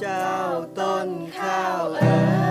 เจ้าต้นข้าวเอ๋